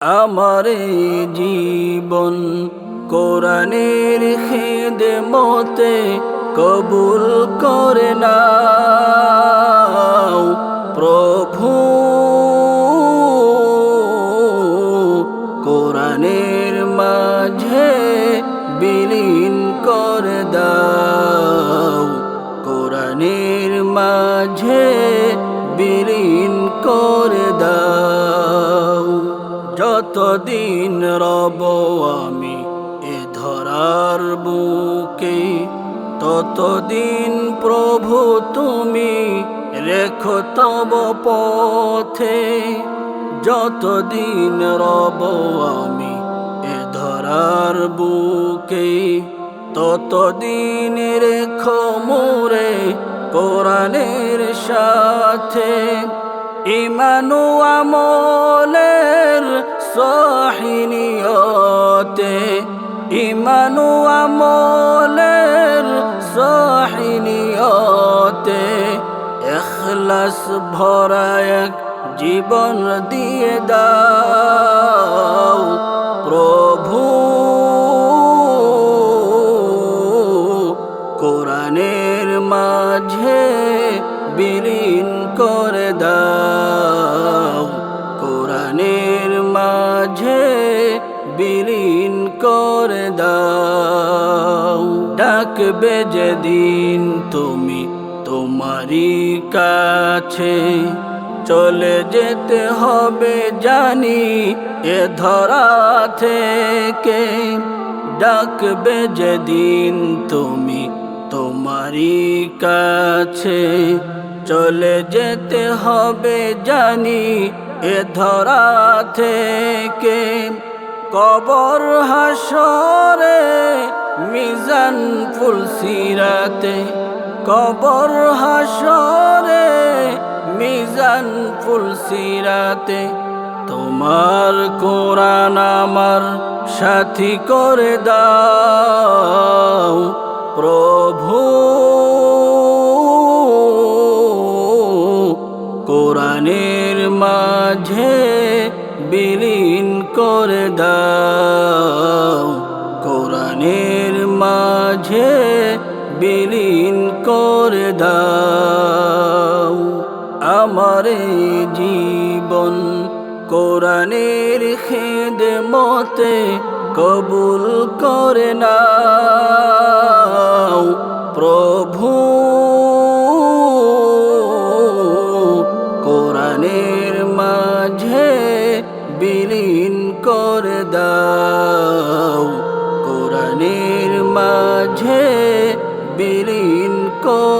আমার জীবন কোরআনের খেদে মতে কবুল করে নাও, প্রভু। কোরআনের মাঝে বিলীন করে দাও, কোরআনের মাঝে বিলীন করে দাও। যতদিন রব আমি এ ধরার বুকে? ততদিন প্রভু তুমি রেখো তব পথে। যতদিন রব আমি এ ধরার বুকে, ততদিন রেখো মোরে কোরআনের সাথে। ইমানু আমলের সহিনিয়তে, ইমানু আমলের সহিনিয়তে, এখলাস ভরা এক জীবন দিয়ে দাও, প্রভু। কোরআনের মাঝে বিলীন করে দাও। করে দাও। ডাকবে যেদিন তুমি তোমারই কাছে। চলে যেতে হবে জানি এ ধরা থেকে। ডাকবে যেদিন তুমি তোমারই কাছে। চলে যেতে হবে জানি এ ধরা থেকে। কবর হাসরে মিজান ফুলসিরাতে কবর হাসরে মিজান ফুলসিরাতে তোমার কোরআন আমার সাথী করে দাও, প্রভু। কোরআনের মাঝে বিলীন করে দাও। কোরআনের মাঝে বিলীন করে দাও। আমার জীবন কোরআনের খেদ মতে কবুল করে নাও। প্রভু করে দাও। কোরআনের মাঝে বিলীন করে